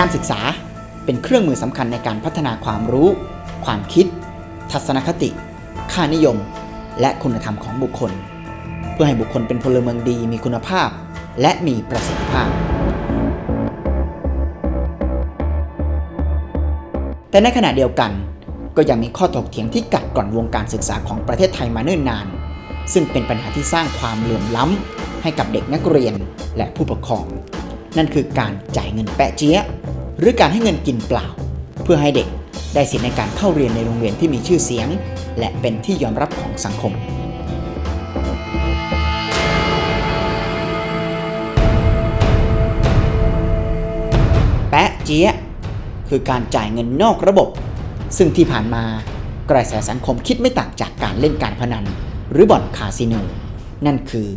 การศึกษาเป็นเครื่องมือสำคัญในการพัฒนาความรู้ ความคิด ทัศนคติ ค่านิยม และคุณธรรมของบุคคล เพื่อให้บุคคลเป็นพลเมืองดีมีคุณภาพ และมีประสิทธิภาพ แต่ในขณะเดียวกัน ก็ยังมีข้อถกเถียงที่กัดกร่อนวงการศึกษาของประเทศไทยมาเนิ่นนาน ซึ่งเป็นปัญหาที่สร้างความเหลื่อมล้ำให้กับเด็กนักเรียนและผู้ปกครอง นั่นคือการจ่ายเงินแปะเจี๊ยะ หรือการให้เงินกินเปล่า เพื่อให้เด็กได้สิทธิในการเข้าเรียนในโรงเรียนที่มีชื่อเสียง และเป็นที่ยอมรับของสังคมแปะเจี๊ยคือการจ่ายเงินนอกระบบ ซึ่งที่ผ่านมากระแสสังคมคิดไม่ต่างจากการเล่นการพนัน หรือบ่อนคาสิโน นั่นคือ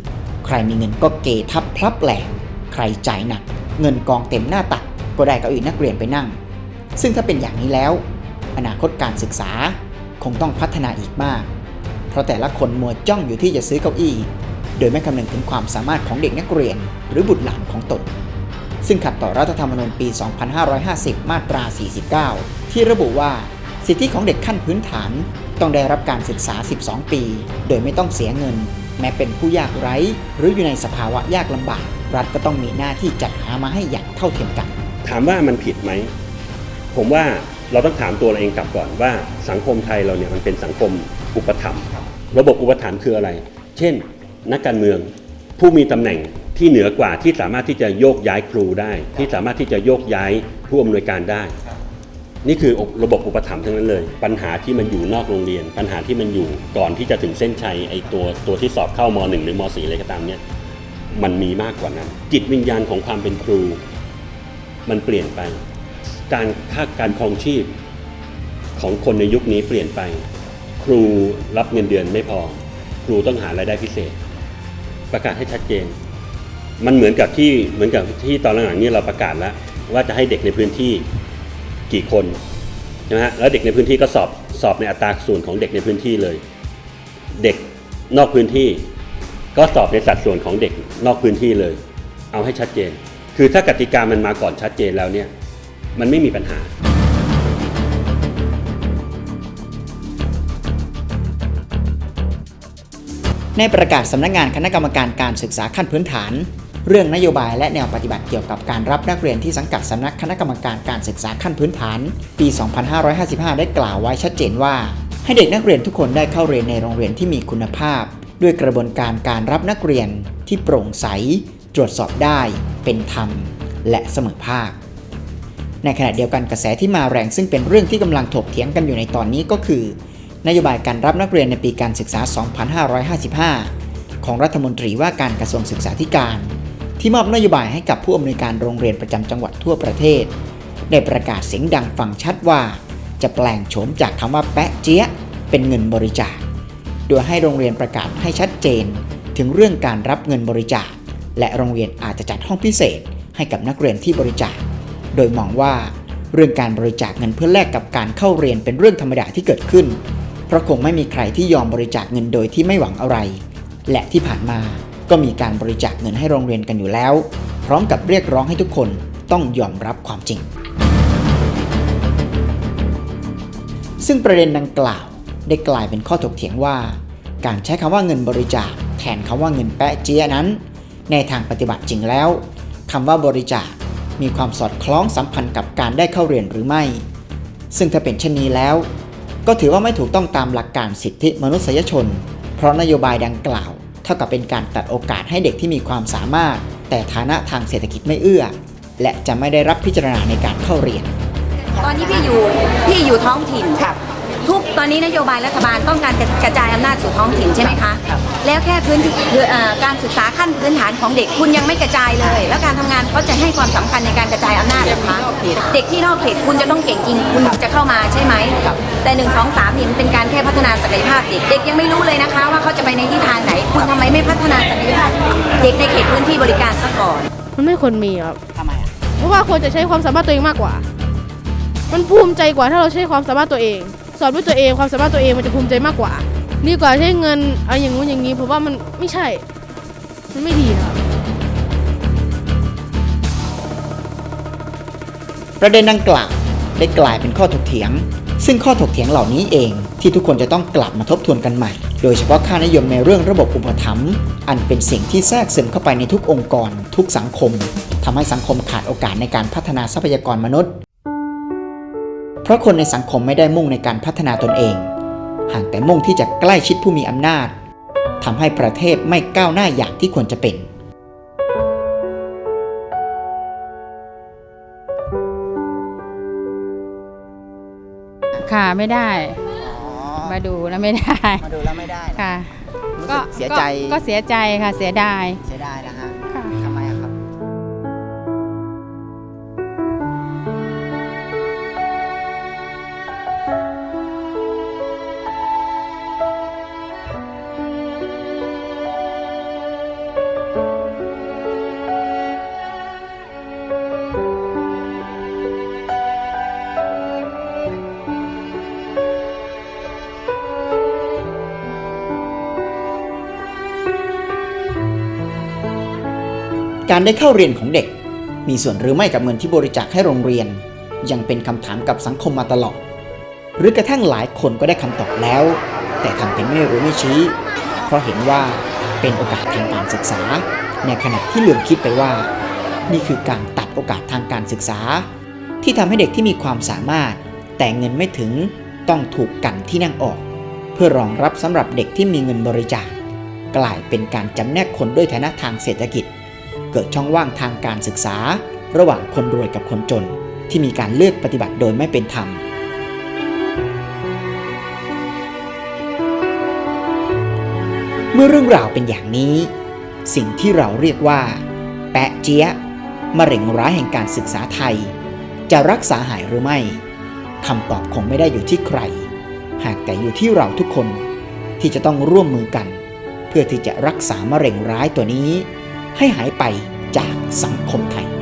ใครมีเงินก็เกทับพลับแหลกใครจ่ายหนัก เงินกองเต็มหน้าตัก ก็ได้เก้าอี้นักเรียนไปนั่ง ซึ่งถ้าเป็นอย่างนี้แล้ว อนาคตการศึกษาคงต้องพัฒนาอีกมาก เพราะแต่ละคนมัวจ้องอยู่ที่จะซื้อเก้าอี้ โดยไม่คำนึงถึงความสามารถของเด็กนักเรียนหรือบุตรหลานของตน ซึ่งขัดต่อรัฐธรรมนูญปี 2550 มาตรา 49 ที่ระบุว่าสิทธิของเด็กขั้นพื้นฐานต้องได้รับการศึกษา 12 ปี โดยไม่ต้องเสียเงิน แม้เป็นผู้ยากไร้ หรืออยู่ในสภาวะยากลำบาก รัฐก็ต้องมีหน้าที่จัดหามาให้อย่างเท่าเทียมกัน ถามว่ามันผิดไหม ผมว่าเราต้องถามตัวเราเองกลับก่อนว่าสังคมไทยเราเนี่ยมันเป็นสังคมอุปถัมภ์ระบบอุปถัมภ์คืออะไร เช่น นักการเมืองผู้มีตำแหน่งที่เหนือกว่าที่สามารถที่จะโยกย้ายครูได้ ที่สามารถที่จะโยกย้ายผู้อำนวยการได้ นี่คือระบบอุปถัมภ์ทั้งนั้นเลย ปัญหาที่มันอยู่นอกโรงเรียน ปัญหาที่มันอยู่ก่อนที่จะถึงเส้นชัยไอ้ตัวตัวที่สอบเข้ามหนึ่งหรือมสี่อะไรก็ตามเนี่ยมันมีมากกว่านั้น จิตวิญญาณของความเป็นครู มันเปลี่ยนไป การค่าการครองชีพของคนในยุคนี้เปลี่ยนไป ครูรับเงินเดือนไม่พอ ครูต้องหารายได้พิเศษ ประกาศให้ชัดเจน มันเหมือนกับที่เหมือนกับที่ตอนหลังๆนี้เราประกาศแล้ว ว่าจะให้เด็กในพื้นที่กี่คนใช่ไหมฮะแล้วเด็กในพื้นที่ก็สอบสอบในอัตราส่วนของเด็กในพื้นที่เลย เด็กนอกพื้นที่ ก็สอบในสัดส่วนของเด็กนอกพื้นที่เลย เอาให้ชัดเจน คือถ้ากติกามันมาก่อนชัดเจนแล้วเนี่ย มันไม่มีปัญหา ในประกาศสำนักงานคณะกรรมการการศึกษาขั้นพื้นฐาน เรื่องนโยบายและแนวปฏิบัติเกี่ยวกับการรับนักเรียนที่สังกัดสำนักคณะกรรมการการศึกษาขั้นพื้นฐาน ปี 2555 ได้กล่าวไว้ชัดเจนว่า ให้เด็กนักเรียนทุกคนได้เข้าเรียนในโรงเรียนที่มีคุณภาพ ด้วยกระบวนการการรับนักเรียนที่โปร่งใส ตรวจสอบได้ เป็นธรรม และเสมอภาค ในขณะเดียวกันกระแสที่มาแรงซึ่งเป็นเรื่องที่กำลังถกเถียงกันอยู่ในตอนนี้ก็คือ นโยบายการรับนักเรียนในปีการศึกษา 2555 ของรัฐมนตรีว่าการกระทรวงศึกษาธิการ ที่มอบนโยบายให้กับผู้อำนวยการโรงเรียนประจำจังหวัดทั่วประเทศ ได้ประกาศเสียงดังฟังชัดว่า จะแปลงโฉมจากคำว่าแปะเจี๊ยะเป็นเงินบริจาค โดยให้โรงเรียนประกาศให้ชัดเจน ถึงเรื่องการรับเงินบริจาค และโรงเรียนอาจจะจัดห้องพิเศษให้กับนักเรียนที่บริจาค โดยมองว่าเรื่องการบริจาคเงินเพื่อแลกกับการเข้าเรียนเป็นเรื่องธรรมดาที่เกิดขึ้น เพราะคงไม่มีใครที่ยอมบริจาคเงินโดยที่ไม่หวังอะไร และที่ผ่านมาก็มีการบริจาคเงินให้โรงเรียนกันอยู่แล้ว พร้อมกับเรียกร้องให้ทุกคนต้องยอมรับความจริง ซึ่งประเด็นดังกล่าวได้กลายเป็นข้อถกเถียงว่า การใช้คำว่าเงินบริจาคแทนคำว่าเงินแปะเจี๊ยนั้น ในทางปฏิบัติจริงแล้วคำว่าบริจาคมีความสอดคล้องสัมพันธ์กับการได้เข้าเรียนหรือไม่ ซึ่งถ้าเป็นเช่นนี้แล้ว ก็ถือว่าไม่ถูกต้องตามหลักการสิทธิมนุษยชน เพราะนโยบายดังกล่าว เท่ากับเป็นการตัดโอกาสให้เด็กที่มีความสามารถ แต่ฐานะทางเศรษฐกิจไม่เอื้อ และจะไม่ได้รับพิจารณาในการเข้าเรียน ตอนนี้พี่อยู่พี่อยู่ท้องถิ่นครับทุกตอนนี้นโยบายรัฐบาลต้องการกระจายอำน สู่ท้องถิ่นใช่ไหมคะ แล้วแค่พื้นที่คือเอ่อการศึกษาขั้นพื้นฐานของเด็กคุณยังไม่กระจายเลย แล้วการทำงานเขาจะให้ความสำคัญในการกระจายอำนาจเหรอคะเด็กที่นอกเขตคุณจะต้องเก่งจริงคุณถึงจะเข้ามาใช่ไหมแต่หนึ่งสองสามนี่มันเป็นการแค่พัฒนาศักยภาพเด็กเด็กยังไม่รู้เลยนะคะ ว่าเขาจะไปในทิศทางไหน คุณทำไมไม่พัฒนาศักยภาพเด็กในเขตพื้นที่บริการซะก่อนมันไม่ควรมีครับทำไมอะเพราะว่าควรจะใช้ความสามารถตัวเองมากกว่า มันภูมิใจกว่าถ้าเราใช้ความสามารถตัวเองสอนด้วยตัวเองความสามารถตัวเองมันจะภูมิใจมากกว่า ดีกว่าใช้เงินอะไรอย่างงู้นอย่างนี้ผมว่ามันไม่ใช่ มันไม่ดีครับ ประเด็นดังกล่าวได้กลายเป็นข้อถกเถียง ซึ่งข้อถกเถียงเหล่านี้เองที่ทุกคนจะต้องกลับมาทบทวนกันใหม่ โดยเฉพาะค่านิยมในเรื่องระบบอุปถัมภ์อันเป็นสิ่งที่แทรกซึมเข้าไปในทุกองค์กร ทุกสังคมทำให้สังคมขาดโอกาสในการพัฒนาทรัพยากรมนุษย์ เพราะคนในสังคมไม่ได้มุ่งในการพัฒนาตนเอง ห่างแต่มุ่งที่จะใกล้ชิดผู้มีอำนาจทำให้ประเทศไม่ก้าวหน้าอย่างที่ควรจะเป็น ค่ะไม่ได้ มาดูแล้วไม่ได้ มาดูแล้วไม่ได้ค่ะรู้ก็สึกเสียใจก็ก็เสียใจค่ะเสียดาย เสีย การได้เข้าเรียนของเด็ก มีส่วนหรือไม่กับเงินที่บริจาคให้โรงเรียน ยังเป็นคำถามกับสังคมมาตลอด หรือกระทั่งหลายคนก็ได้คำตอบแล้ว แต่ทำเป็นไม่รู้ไม่ชี้ เพราะเห็นว่าเป็นโอกาสทางการศึกษา ในขณะที่ลืมคิดไปว่า นี่คือการตัดโอกาสทางการศึกษา ที่ทำให้เด็กที่มีความสามารถ แต่เงินไม่ถึงต้องถูกกันที่นั่งออก เพื่อรองรับสำหรับเด็กที่มีเงินบริจาคกลายเป็นการจำแนกคนด้วยฐานะทางเศรษฐกิจ เกิดช่องว่างทางการศึกษา ระหว่างคนรวยกับคนจน ที่มีการเลือกปฏิบัติโดยไม่เป็นธรรม เมื่อเรื่องราวเป็นอย่างนี้ สิ่งที่เราเรียกว่า แปะเจี๊ยมะเร็งร้ายแห่งการศึกษาไทย จะรักษาหายหรือไม่คำตอบคงไม่ได้อยู่ที่ใคร หากแต่อยู่ที่เราทุกคนที่จะต้องร่วมมือกัน เพื่อที่จะรักษามะเร็งร้ายตัวนี้ ให้หายไปจากสังคมไทย